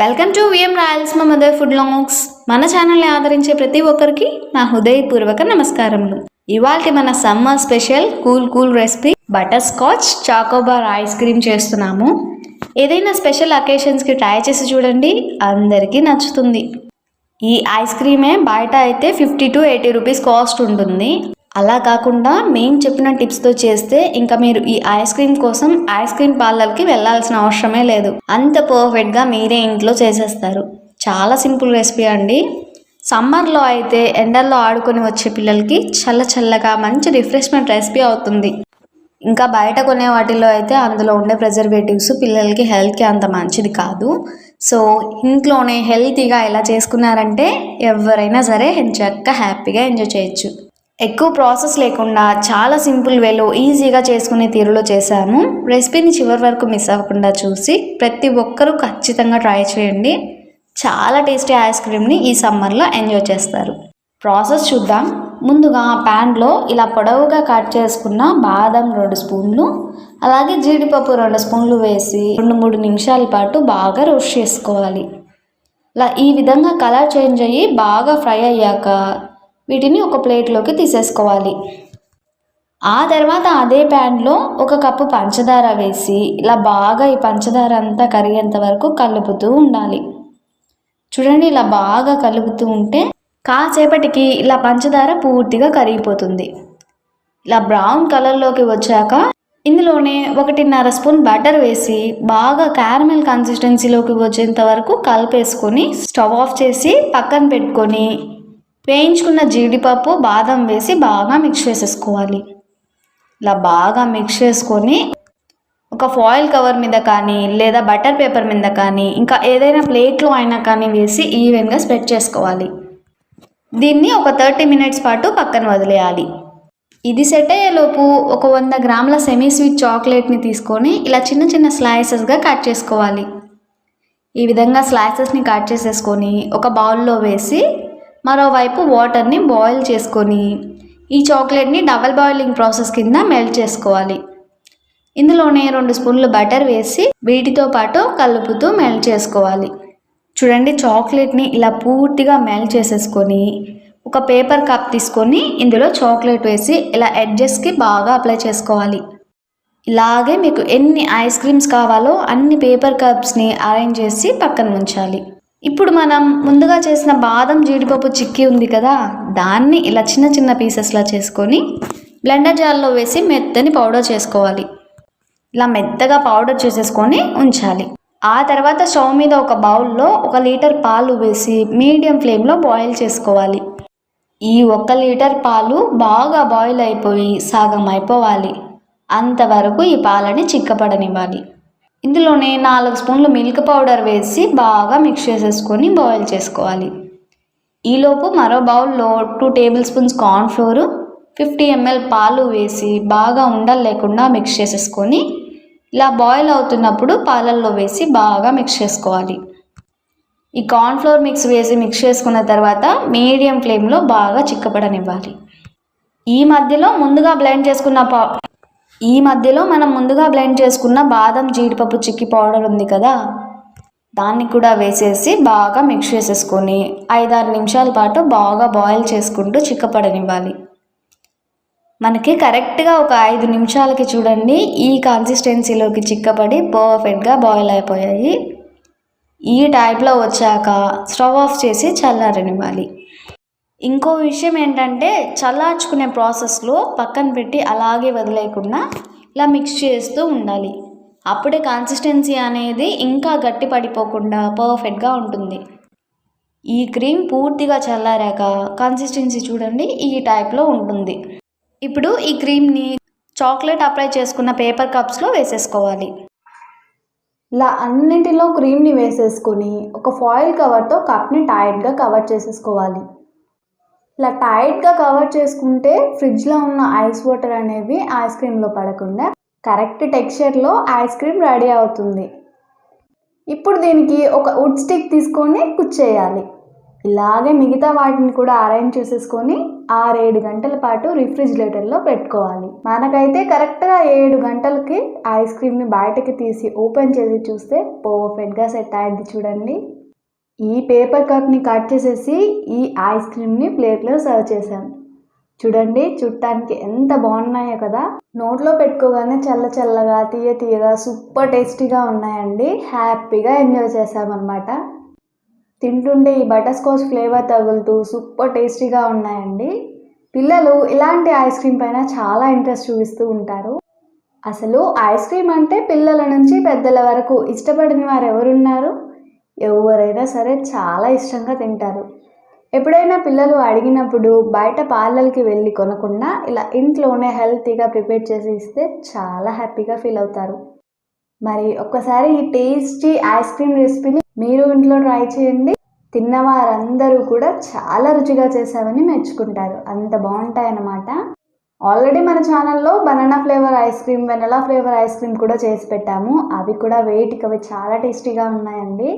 Welcome to V M Rayalaseema mother food longs మన ఛానల్ని ఆదరించే ప్రతి ఒక్కరికి నా హృదయపూర్వక నమస్కారములు. ఇవాళ మన summer special cool cool recipe butterscotch chocobar ice cream చేస్తున్నాము. ఏదైనా స్పెషల్ అకేషన్స్కి ట్రై చేసి చూడండి అందరికీ నచ్చుతుంది. ఈ ఐస్ క్రీమే బయట అయితే fifty to eighty rupees cost ఉంటుంది. అలా కాకుండా మేము చెప్పిన టిప్స్తో చేస్తే ఇంకా మీరు ఈ ఐస్ క్రీమ్ కోసం ఐస్ క్రీమ్ పార్లర్కి వెళ్ళాల్సిన అవసరమే లేదు. అంత పర్ఫెక్ట్గా మీరే ఇంట్లో చేసేస్తారు. చాలా సింపుల్ రెసిపీ అండి. సమ్మర్లో అయితే ఎండల్లో ఆడుకొని వచ్చే పిల్లలకి చల్ల చల్లగా మంచి రిఫ్రెష్మెంట్ రెసిపీ అవుతుంది. ఇంకా బయట కొనే వాటిల్లో అయితే అందులో ఉండే ప్రిజర్వేటివ్స్ పిల్లలకి హెల్త్కి అంత మంచిది కాదు. సో ఇంట్లోనే హెల్తీగా ఎలా చేసుకున్నారంటే ఎవరైనా సరే చక్కగా హ్యాపీగా ఎంజాయ్ చేయొచ్చు. ఎక్కువ ప్రాసెస్ లేకుండా చాలా సింపుల్ వేలో ఈజీగా చేసుకునే తీరులో చేశాము రెసిపీని చివరి వరకు మిస్ అవ్వకుండా చూసి ప్రతి ఒక్కరూ ఖచ్చితంగా ట్రై చేయండి. చాలా టేస్టీ ఐస్ క్రీమ్ని ఈ సమ్మర్లో ఎంజాయ్ చేస్తారు. ప్రాసెస్ చూద్దాం. ముందుగా ప్యాన్లో ఇలా పొడవుగా కట్ చేసుకున్న బాదం రెండు స్పూన్లు అలాగే జీడిపప్పు రెండు స్పూన్లు వేసి రెండు మూడు నిమిషాల పాటు బాగా రోస్ట్ చేసుకోవాలి. ఇలా ఈ విధంగా కలర్ చేంజ్ అయ్యి బాగా ఫ్రై అయ్యాక వీటిని ఒక ప్లేట్లోకి తీసేసుకోవాలి. ఆ తర్వాత అదే ప్యాన్లో ఒక కప్పు పంచదార వేసి ఇలా బాగా ఈ పంచదార అంతా కరిగేంత వరకు కలుపుతూ ఉండాలి. చూడండి ఇలా బాగా కలుపుతూ ఉంటే కాసేపటికి ఇలా పంచదార పూర్తిగా కరిగిపోతుంది. ఇలా బ్రౌన్ కలర్లోకి వచ్చాక ఇందులోనే ఒకటిన్నర స్పూన్ బటర్ వేసి బాగా క్యారమెల్ కన్సిస్టెన్సీలోకి వచ్చేంత వరకు కలిపేసుకొని స్టవ్ ఆఫ్ చేసి పక్కన పెట్టుకొని వేయించుకున్న జీడిపప్పు బాదం వేసి బాగా మిక్స్ చేసేసుకోవాలి. ఇలా బాగా మిక్స్ చేసుకొని ఒక ఫాయిల్ కవర్ మీద కానీ లేదా బటర్ పేపర్ మీద కానీ ఇంకా ఏదైనా ప్లేట్లో అయినా కానీ వేసి ఈవెన్గా స్ప్రెడ్ చేసుకోవాలి. దీన్ని ఒక థర్టీ మినిట్స్ పాటు పక్కన వదిలేయాలి. ఇది సెట్ అయ్యేలోపు ఒక వంద గ్రాముల సెమీ స్వీట్ చాక్లెట్ని తీసుకొని ఇలా చిన్న చిన్న స్లైసెస్గా కట్ చేసుకోవాలి. ఈ విధంగా స్లైసెస్ని కట్ చేసేసుకొని ఒక బౌల్లో వేసి మరోవైపు వాటర్ని బాయిల్ చేసుకొని ఈ చాక్లెట్ని డబల్ బాయిలింగ్ ప్రాసెస్ కింద మెల్ట్ చేసుకోవాలి. ఇందులోనే రెండు స్పూన్లు బటర్ వేసి వీటితో పాటు కలుపుతూ మెల్ట్ చేసుకోవాలి. చూడండి చాక్లెట్ని ఇలా పూర్తిగా మెల్ట్ చేసేసుకొని ఒక పేపర్ కప్ తీసుకొని ఇందులో చాక్లెట్ వేసి ఇలా ఎడ్జెస్కి బాగా అప్లై చేసుకోవాలి. ఇలాగే మీకు ఎన్ని ఐస్ క్రీమ్స్ కావాలో అన్ని పేపర్ కప్స్ని అరేంజ్ చేసి పక్కన ఉంచాలి. ఇప్పుడు మనం ముందుగా చేసిన బాదం జీడిపప్పు చిక్కీ ఉంది కదా దాన్ని ఇలా చిన్న చిన్న పీసెస్లా చేసుకొని బ్లెండర్ జార్లో వేసి మెత్తని పౌడర్ చేసుకోవాలి. ఇలా మెత్తగా పౌడర్ చేసేసుకొని ఉంచాలి. ఆ తర్వాత స్టవ్ మీద ఒక బౌల్లో ఒక లీటర్ పాలు వేసి మీడియం ఫ్లేమ్లో బాయిల్ చేసుకోవాలి. ఈ ఒక్క లీటర్ పాలు బాగా బాయిల్ అయిపోయి సాగం అయిపోవాలి. అంతవరకు ఈ పాలని చిక్కపడనివ్వాలి. ఇందులోనే నాలుగు స్పూన్లు మిల్క్ పౌడర్ వేసి బాగా మిక్స్ చేసేసుకొని బాయిల్ చేసుకోవాలి. ఈలోపు మరో బౌల్లో two tablespoons cornflour fifty M L పాలు వేసి బాగా ఉండలు లేకుండా మిక్స్ చేసేసుకొని ఇలా బాయిల్ అవుతున్నప్పుడు పాలల్లో వేసి బాగా మిక్స్ చేసుకోవాలి. ఈ కార్న్ఫ్లోర్ మిక్స్ వేసి మిక్స్ చేసుకున్న తర్వాత మీడియం ఫ్లేమ్లో బాగా చిక్కపడనివ్వాలి. ఈ మధ్యలో ముందుగా బ్లెండ్ చేసుకున్న పా ఈ మధ్యలో మనం ముందుగా బ్లెండ్ చేసుకున్న బాదం జీడిపప్పు చిక్కి పౌడర్ ఉంది కదా? దాన్ని కూడా వేసేసి బాగా మిక్స్ చేసేసుకొని ఐదారు నిమిషాల పాటు బాగా బాయిల్ చేసుకుంటూ చిక్కపడనివ్వాలి. మనకి కరెక్ట్గా ఒక ఐదు నిమిషాలకి చూడండి ఈ కన్సిస్టెన్సీలోకి చిక్కపడి పర్ఫెక్ట్గా బాయిల్ అయిపోయాయి. ఈ టైప్లో వచ్చాక స్టవ్ ఆఫ్ చేసి చల్లారనివ్వాలి. ఇంకో విషయం ఏంటంటే చల్లార్చుకునే ప్రాసెస్లో పక్కన పెట్టి అలాగే వదిలేయకుండా ఇలా మిక్స్ చేస్తూ ఉండాలి. అప్పుడే కన్సిస్టెన్సీ అనేది ఇంకా గట్టి పడిపోకుండా పర్ఫెక్ట్గా ఉంటుంది. ఈ క్రీమ్ పూర్తిగా చల్లారాక కన్సిస్టెన్సీ చూడండి ఈ టైప్లో ఉంటుంది. ఇప్పుడు ఈ క్రీమ్ని చాక్లెట్ అప్లై చేసుకున్న పేపర్ కప్స్లో వేసేసుకోవాలి. ఇలా అన్నింటిలో క్రీమ్ని వేసేసుకొని ఒక ఫాయిల్ కవర్తో కప్ని టైట్గా కవర్ చేసేసుకోవాలి. ఇలా టైట్గా కవర్ చేసుకుంటే ఫ్రిడ్జ్లో ఉన్న ఐస్ వాటర్ అనేవి ఐస్ క్రీమ్లో పడకుండా కరెక్ట్ టెక్స్చర్లో ఐస్ క్రీమ్ రెడీ అవుతుంది. ఇప్పుడు దీనికి ఒక వుడ్ స్టిక్ తీసుకొని కుచ్చేయాలి ఇలాగే మిగతా వాటిని కూడా అరేంజ్ చేసేసుకొని ఆరేడు గంటల పాటు రిఫ్రిజిరేటర్లో పెట్టుకోవాలి. మనకైతే కరెక్ట్గా ఏడు గంటలకి ఐస్ క్రీమ్ని బయటకి తీసి ఓపెన్ చేసి చూస్తే పర్ఫెక్ట్గా సెట్ అయింది చూడండి. ఈ పేపర్ కప్ని కట్ చేసేసి ఈ ఐస్ క్రీమ్ని ప్లేట్లో సర్వ్ చేశాను చూడండి చుట్టానికి ఎంత బాగున్నాయో కదా. నోట్లో పెట్టుకోగానే చల్ల చల్లగా తీయ తీయగా సూపర్ టేస్టీగా ఉన్నాయండి. హ్యాపీగా ఎంజాయ్ చేసామన్నమాట తింటుంటే ఈ బటర్ స్కాచ్ ఫ్లేవర్ తగులుతూ సూపర్ టేస్టీగా ఉన్నాయండి. పిల్లలు ఇలాంటి ఐస్ క్రీమ్ పైన చాలా ఇంట్రెస్ట్ చూపిస్తూ ఉంటారు. అసలు ఐస్ క్రీమ్ అంటే పిల్లల నుంచి పెద్దల వరకు ఇష్టపడిన వారు ఎవరున్నారు ఎవరైనా సరే చాలా ఇష్టంగా తింటారు. ఎప్పుడైనా పిల్లలు అడిగినప్పుడు బయట పార్లర్కి వెళ్ళి కొనకుండా ఇలా ఇంట్లోనే హెల్తీగా ప్రిపేర్ చేసి ఇస్తే చాలా హ్యాపీగా ఫీల్ అవుతారు. మరి ఒక్కసారి ఈ టేస్టీ ఐస్ క్రీమ్ రెసిపీని మీరు ఇంట్లో ట్రై చేయండి. తిన్న వారందరూ కూడా చాలా రుచిగా చేశామని మెచ్చుకుంటారు. అంత బాగుంటాయి అన్నమాట ఆల్రెడీ మన ఛానల్లో banana flavour ice cream vanilla flavour ice cream కూడా చేసి పెట్టాము. అవి కూడా వెయిట్కి అవి చాలా టేస్టీగా ఉన్నాయండి.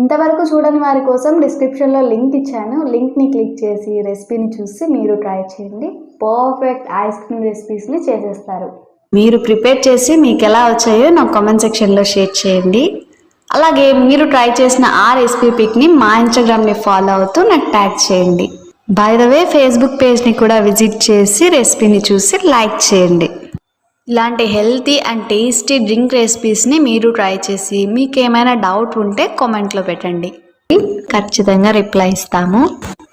ఇంతవరకు చూడని వారి కోసం డిస్క్రిప్షన్లో లింక్ ఇచ్చాను. లింక్ని క్లిక్ చేసి రెసిపీని చూసి మీరు ట్రై చేయండి. పర్ఫెక్ట్ ఐస్ క్రీమ్ రెసిపీస్ని చేసేస్తారు. మీరు ప్రిపేర్ చేసి మీకు ఎలా వచ్చాయో నాకు కామెంట్ సెక్షన్లో షేర్ చేయండి. అలాగే మీరు ట్రై చేసిన ఆ రెసిపీ పిక్ని మా ఇన్స్టాగ్రామ్ని ఫాలో అవుతూ నాకు ట్యాగ్ చేయండి. బై ద వే ఫేస్బుక్ పేజ్ని కూడా విజిట్ చేసి రెసిపీని చూసి లైక్ చేయండి. ఇలాంటి హెల్తీ అండ్ టేస్టీ డ్రింక్ రెసిపీస్ని మీరు ట్రై చేసి మీకు ఏమైనా డౌట్ ఉంటే కామెంట్లో పెట్టండి. ఖచ్చితంగా రిప్లై ఇస్తాము.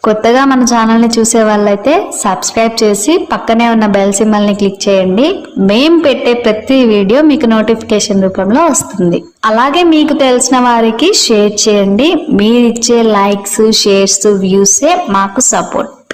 కొత్తగా మన ఛానల్ని చూసే వాళ్ళైతే సబ్స్క్రైబ్ చేసి పక్కనే ఉన్న బెల్ సింబల్ని క్లిక్ చేయండి. మేము పెట్టే ప్రతి వీడియో మీకు నోటిఫికేషన్ రూపంలో వస్తుంది. అలాగే మీకు తెలిసిన వారికి షేర్ చేయండి. మీరిచ్చే లైక్స్ షేర్స్ వ్యూసే మాకు సపోర్ట్.